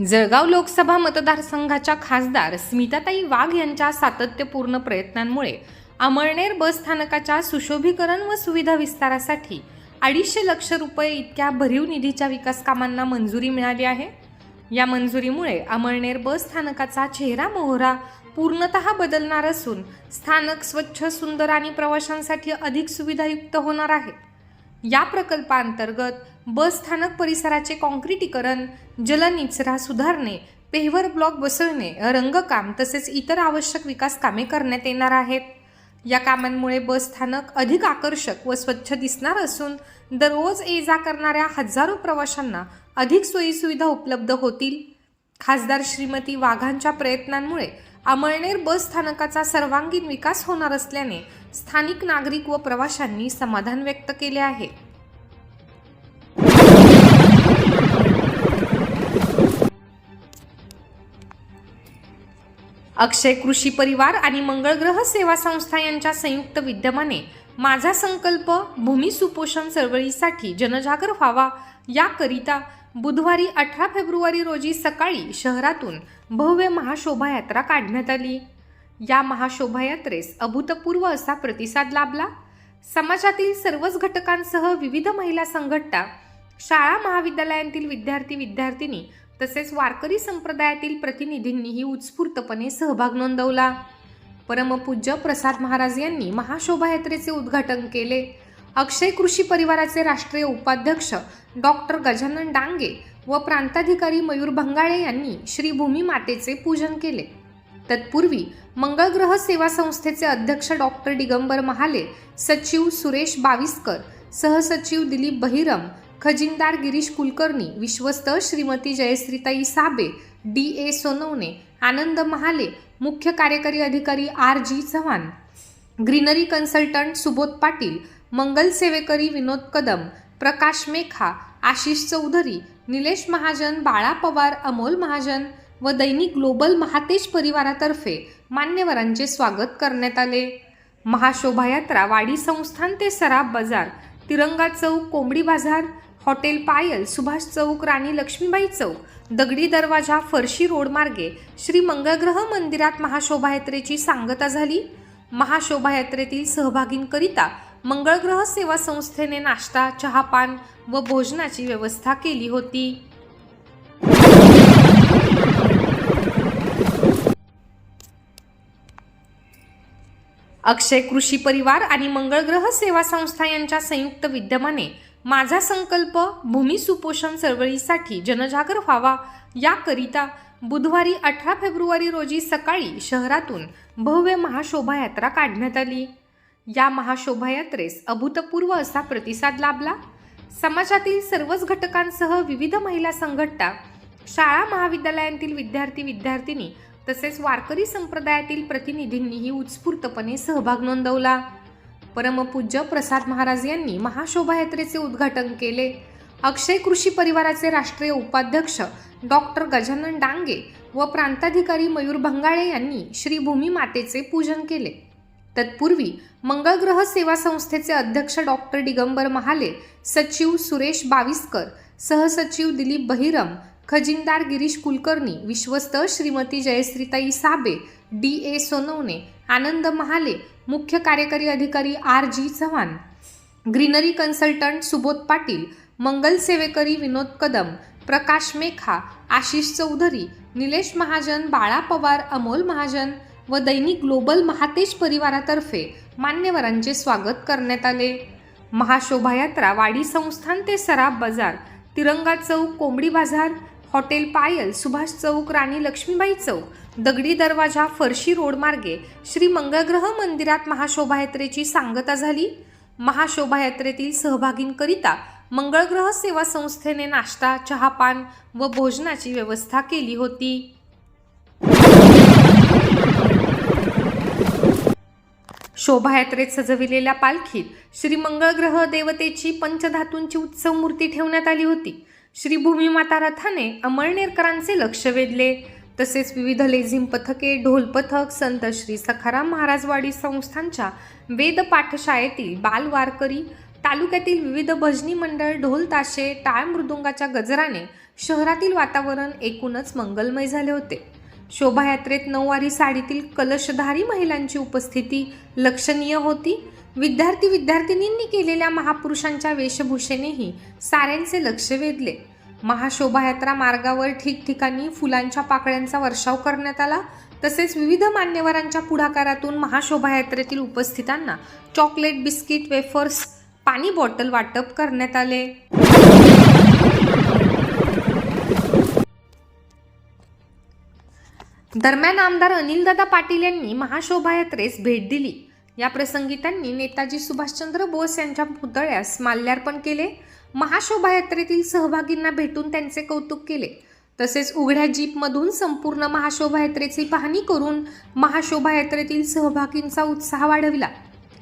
जळगाव लोकसभा मतदारसंघाच्या खासदार स्मिताताई वाघ यांच्या सातत्यपूर्ण प्रयत्नांमुळे अमळनेर बस स्थानकाच्या सुशोभीकरण व सुविधा विस्तारासाठी अडीचशे लक्ष रुपये इतक्या भरीव निधीच्या विकास कामांना मंजुरी मिळाली आहे. या मंजुरीमुळे अमळनेर बस स्थानकाचा चेहरा मोहरा पूर्णतः बदलणार असून स्थानक स्वच्छ सुंदर आणि प्रवाशांसाठी अधिक सुविधायुक्त होणार आहे. या प्रकल्पांतर्गत बस स्थानक परिसराचे काँक्रिटीकरण जलनिचरा सुधारणे पेव्हर ब्लॉक बसवणे रंगकाम तसेच इतर आवश्यक विकास कामे करण्यात येणार आहेत. या कामांमुळे बस स्थानक अधिक आकर्षक व स्वच्छ दिसणार असून दररोज ये जा करणाऱ्या हजारो प्रवाशांना अधिक सोयीसुविधा उपलब्ध होतील. खासदार श्रीमती वाघांच्या प्रयत्नांमुळे अमळनेर बस स्थानकाचा सर्वांगीण विकास होणार असल्याने स्थानिक नागरिक व प्रवाशांनी समाधान व्यक्त केले आहे. अक्षय कृषी परिवार आणि मंगळग्रह सेवा संस्था यांच्या संयुक्त विद्यमाने माझा संकल्प भूमी सुपोषण चळवळीसाठी जनजागर व्हावा. याकरिता बुधवारी अठरा फेब्रुवारी रोजी सकाळी शहरातून भव्य महाशोभायात्रा काढण्यात आली. या महाशोभायात्रेस अभूतपूर्व असा प्रतिसाद लाभला. समाजातील सर्वच घटकांसह विविध महिला संघटना शाळा महाविद्यालयांतील विद्यार्थी विद्यार्थिनी तसेच वारकरी संप्रदायातील प्रतिनिधींनीही उत्स्फूर्तपणे सहभाग नोंदवला. परमपूज्य प्रसाद महाराज यांनी महाशोभायात्रेचे उद्घाटन केले. अक्षय कृषी परिवाराचे राष्ट्रीय उपाध्यक्ष डॉक्टर गजानन डांगे व प्रांताधिकारी मयूर भंगाळे यांनी श्रीभूमी मातेचे पूजन केले. तत्पूर्वी मंगळग्रह सेवा संस्थेचे अध्यक्ष डॉक्टर दिगंबर महाले सचिव सुरेश बाविस्कर सहसचिव दिलीप बहिरम खजिनदार गिरीश कुलकर्णी विश्वस्त श्रीमती जयश्रीताई साबे डी ए सोनवणे आनंद महाले मुख्य कार्यकारी अधिकारी R G Chavan greenery consultant Subodh Patil Mangal Sevekari Vinod Kadam Prakash Mekha Ashish Chaudhari Nilesh Mahajan Bala Pawar Amol Mahajan व दैनिक ग्लोबल महातेज परिवारातर्फे मान्यवरांचे स्वागत करण्यात आले. महाशोभायात्रा वाडी संस्थान ते सराफ बाजार तिरंगा चौक कोंबडी बाजार हॉटेल पायल सुभाष चौक राणी लक्ष्मीबाई चौक दगडी दरवाजा फरशी रोड मार्गे श्री मंगळग्रह मंदिरात महाशोभायात्रेची सांगता झाली. महाशोभायात्रेतील सहभागींकरिता मंगळग्रह सेवा संस्थेने नाश्ता चहापान व भोजनाची व्यवस्था केली होती. अक्षय कृषी परिवार आणि मंगळग्रह सेवा संस्था यांच्या संयुक्त विद्यमाने माझा संकल्प भूमी सुपोषण चळवळीसाठी जनजागर व्हावा. याकरिता बुधवारी अठरा फेब्रुवारी रोजी सकाळी शहरातून भव्य महाशोभायात्रा काढण्यात आली. या महाशोभायात्रेस अभूतपूर्व असा प्रतिसाद लाभला. समाजातील सर्वच घटकांसह विविध महिला संघटना शाळा महाविद्यालयांतील विद्यार्थी विद्यार्थिनी तसेच वारकरी संप्रदायातील प्रतिनिधींनीही उत्स्फूर्तपणे सहभाग नोंदवला. परमपूज्य प्रसाद महाराज यांनी महाशोभायात्रेचे उद्घाटन केले. अक्षय कृषी परिवाराचे राष्ट्रीय उपाध्यक्ष डॉक्टर गजानन डांगे व प्रांताधिकारी मयूर भंगाळे यांनी श्री भूमी मातेचे पूजन केले. तत्पूर्वी मंगळग्रह सेवा संस्थेचे अध्यक्ष डॉक्टर दिगंबर महाले सचिव सुरेश बाविस्कर सहसचिव दिलीप बहिरम खजिनदार गिरीश कुलकर्णी विश्वस्त श्रीमती जयश्रीताई साबे डी ए सोनवणे आनंद महाले मुख्य कार्यकारी अधिकारी R G Chavan greenery consultant Subodh Patil Mangal Sevekari Vinod Kadam Prakash Mekha Ashish Chaudhari Nilesh Mahajan Bala Pawar Amol Mahajan व दैनिक ग्लोबल महातेज परिवारातर्फे मान्यवरांचे स्वागत करण्यात आले. महाशोभायात्रा वाडी संस्थान ते सराफ बाजार तिरंगा चौक कोंबडी बाजार हॉटेल पायल सुभाष चौक राणी लक्ष्मीबाई चौक दगडी दरवाजा फरशी रोड मार्गे श्री मंगळग्रह मंदिरात महाशोभायात्रेची सांगता झाली. महाशोभायात्रेतील सहभागींकरिता मंगळग्रह सेवा संस्थेने नाश्ता चहापान व भोजनाची व्यवस्था केली होती. शोभायात्रेत सजविलेल्या पालखीत श्री मंगळग्रह देवतेची पंचधातूंची उत्सव मूर्ती ठेवण्यात आली होती. श्री भूमीमाता रथाने अमळनेरकरांचे लक्ष वेधले. तसेच विविध लेझिम पथके ढोल पथक संत श्री सखाराम महाराजवाडी संस्थांच्या वेद पाठशाळेतील बालवारकरी तालुक्यातील विविध भजनी मंडळ ढोल ताशे टाळ मृदुंगाच्या गजराने शहरातील वातावरण एकूणच मंगलमय झाले होते. शोभायात्रेत नऊवारी साडीतील कलशधारी महिलांची उपस्थिती लक्षणीय होती. विद्यार्थी विद्यार्थिनींनी केलेल्या महापुरुषांच्या वेशभूषेनेही साऱ्यांचे लक्ष वेधले. महाशोभायात्रा मार्गावर ठिकठिकाणी फुलांच्या पाकळ्यांचा वर्षाव करण्यात आला. तसेच विविध मान्यवरांच्या पुढाकारातून महाशोभायात्रेतील उपस्थितांना चॉकलेट बिस्किट वेफर्स पाणी बॉटल वाटप करण्यात आले. दरम्यान आमदार अनिलदादा पाटील यांनी महाशोभायात्रेस भेट दिली. या प्रसंगी त्यांनी नेताजी सुभाषचंद्र बोस यांच्या पुतळ्यास माल्यार्पण केले. महाशोभायात्रेतील सहभागींना भेटून त्यांचे कौतुक केले. तसेच उघड्या जीपमधून संपूर्ण महाशोभायात्रेची पाहणी करून महाशोभायात्रेतील सहभागींचा उत्साह वाढविला.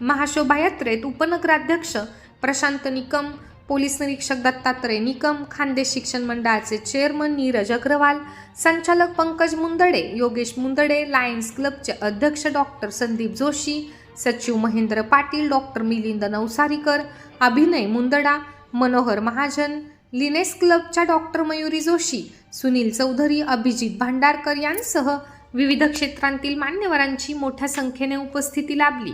महाशोभायात्रेत उपनगराध्यक्ष प्रशांत निकम पोलीस निरीक्षक दत्तात्रय निकम खानदेश शिक्षण मंडळाचे चेअरमन नीरज अग्रवाल संचालक पंकज मुंदडे योगेश मुंदडे लायन्स क्लबचे अध्यक्ष डॉक्टर संदीप जोशी सचिव महेंद्र पाटील डॉक्टर मिलिंद नवसारीकर अभिनय मुंदडा मनोहर महाजन लिनेस क्लबच्या डॉक्टर मयुरी जोशी सुनील चौधरी अभिजित भांडारकर यांसह विविध क्षेत्रांतील मान्यवरांची मोठ्या संख्येने उपस्थिती लाभली.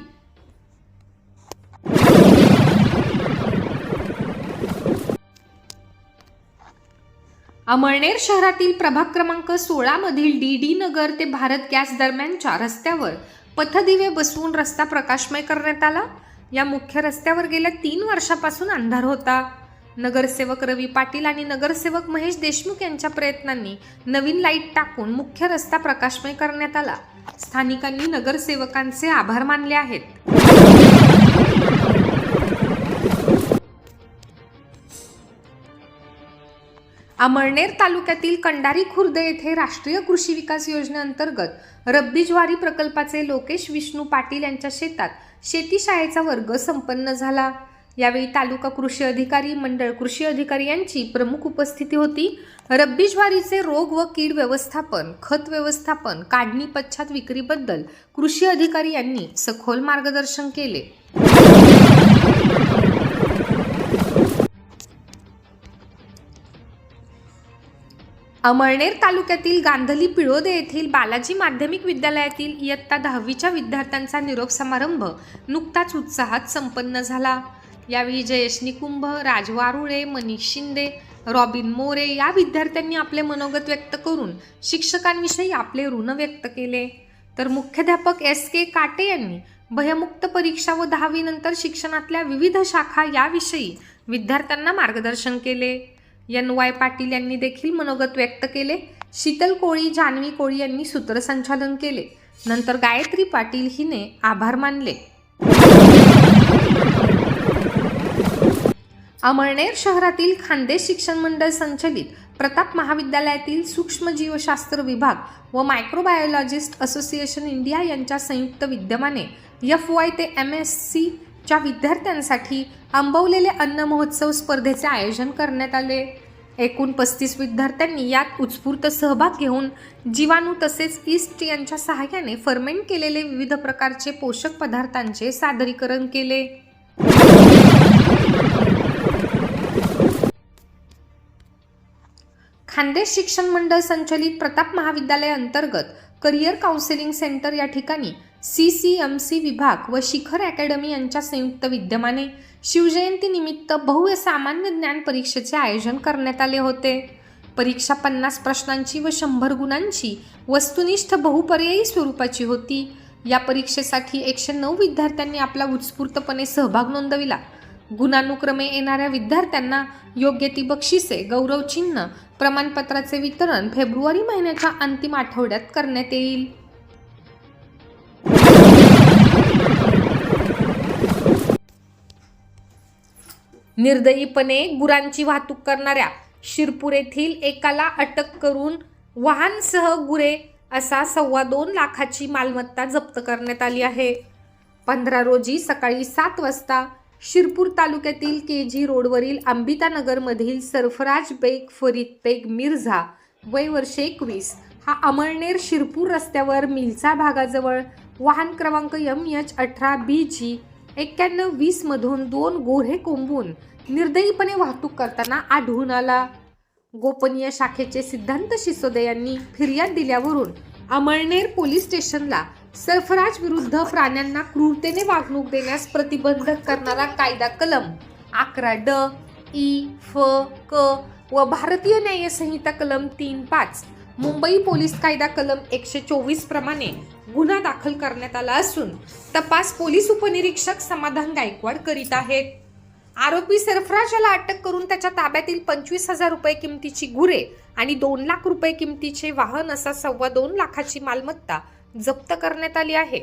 अमळनेर शहरातील प्रभाग क्रमांक सोळा मधील डी डी नगर ते भारत गॅस दरम्यानच्या रस्त्यावर पथदिवे बसवून रस्ता प्रकाशमय करण्यात आला. या मुख्य रस्त्यावर गेल्या तीन वर्षापासून अंधार होता. नगरसेवक रवी पाटील आणि नगरसेवक महेश देशमुख यांच्या प्रयत्नांनी नवीन लाइट टाकून मुख्य रस्ता प्रकाशमय करण्यात आला. स्थानिकांनी नगरसेवकांचे आभार मानले आहेत. अमळनेर तालुक्यातील कंडारी खुर्द येथे राष्ट्रीय कृषी विकास योजनेअंतर्गत रब्बी ज्वारी प्रकल्पाचे लोकेश विष्णू पाटील यांच्या शेतात शेतीशाळेचा वर्ग संपन्न झाला. यावेळी तालुका कृषी अधिकारी मंडळ कृषी अधिकारी यांची प्रमुख उपस्थिती होती. रब्बी ज्वारीचे रोग व कीड व्यवस्थापन खत व्यवस्थापन काढणी पश्चात विक्रीबद्दल कृषी अधिकारी यांनी सखोल मार्गदर्शन केले. अमळनेर तालुक्यातील गांधली पिळोदे येथील बालाजी माध्यमिक विद्यालयातील इयत्ता दहावीच्या विद्यार्थ्यांचा निरोप समारंभ नुकताच उत्साहात संपन्न झाला. यावेळी जयेश निकुंभ राजवारुळे मनीष शिंदे रॉबिन मोरे या विद्यार्थ्यांनी आपले मनोगत व्यक्त करून शिक्षकांविषयी आपले ऋण व्यक्त केले. तर मुख्याध्यापक एस के काटे यांनी भयमुक्त परीक्षा व दहावीनंतर शिक्षणातल्या विविध शाखा याविषयी विद्यार्थ्यांना मार्गदर्शन केले. एन वाय पाटील यांनी देखील मनोगत व्यक्त केले. शीतल कोळी जान्हवी कोळी यांनी सूत्रसंचालन केले. नंतर गायत्री पाटील हिने आभार मानले. अमळनेर शहरातील खानदेश शिक्षण मंडळ संचलित प्रताप महाविद्यालयातील सूक्ष्मजीवशास्त्र विभाग व मायक्रोबायोलॉजिस्ट असोसिएशन इंडिया यांच्या संयुक्त विद्यमाने एफ वाय ते एम एस सी च्या विद्यार्थ्यांसाठी आंबवलेले अन्न महोत्सव स्पर्धेचे आयोजन करण्यात आले. एकूण पस्तीस विद्यार्थ्यांनी यात उत्स्फूर्त सहभाग घेऊन जीवाणू तसेच ईस्ट यांच्या सहाय्याने फर्मेंट केलेले विविध प्रकारचे पोषक पदार्थांचे सादरीकरण केले. खानदेश शिक्षण मंडळ संचलित प्रताप महाविद्यालय अंतर्गत करिअर काउन्सिलिंग सेंटर या ठिकाणी सी सी एम सी विभाग व शिखर अकॅडमी यांच्या संयुक्त विद्यमाने शिवजयंतीनिमित्त निमित्त सामान्य ज्ञान परीक्षेचे आयोजन करण्यात आले होते. परीक्षा पन्नास प्रश्नांची व शंभर गुणांची वस्तुनिष्ठ बहुपर्यायी स्वरूपाची होती. या परीक्षेसाठी एकशे नऊ विद्यार्थ्यांनी आपला उत्स्फूर्तपणे सहभाग नोंदविला. गुणानुक्रमे येणाऱ्या विद्यार्थ्यांना योग्य ती बक्षिसे गौरवचिन्ह प्रमाणपत्राचे वितरण फेब्रुवारी महिन्याच्या अंतिम आठवड्यात करण्यात येईल. निर्दयीपणे गुरांची वाहतूक करणाऱ्या शिरपूर येथील एकाला अटक करून वाहनसह गुरे असा सव्वा दोन लाखाची मालमत्ता जप्त करण्यात आली आहे. पंधरा रोजी सकाळी सात वाजता शिरपूर तालुक्यातील के जी रोडवरील अंबितानगरमधील सरफराज बेग फरीद बेग मिर्झा वय वर्षे एकवीस हा अमळनेर शिरपूर रस्त्यावर मिलचा भागाजवळ वाहन क्रमांक यम एच अठरा बी जी एक्क्याण्णव वीस मधून दोन गोरे कोंबून निर्दयीपणे वाहतूक करताना आढळून आला. गोपनीय शाखेचे सिद्धांत शिसोदे यांनी फिर्याद दिल्यावरून अमळनेर पोलीस स्टेशनला सरफराज विरुद्ध प्राण्यांना क्रूरतेने वागणूक देण्यास प्रतिबंध करणारा कायदा कलम अकरा ड ई फ क व भारतीय न्यायसंहिता कलम तीन पाच मुंबई पोलीस कायदा कलम एकशे चोवीस प्रमाणे गुन्हा दाखल करण्यात आला असून तपास पोलीस उपनिरीक्षक समाधान गायकवाड करीत आहेत. आरोपी सरफराजाला अटक करून त्याच्या ताब्यातील पंचवीस हजार रुपये किमतीची गुरे आणि दोन लाख रुपये किमतीचे वाहन असा सव्वा दोन लाखाची मालमत्ता जप्त करण्यात आली आहे.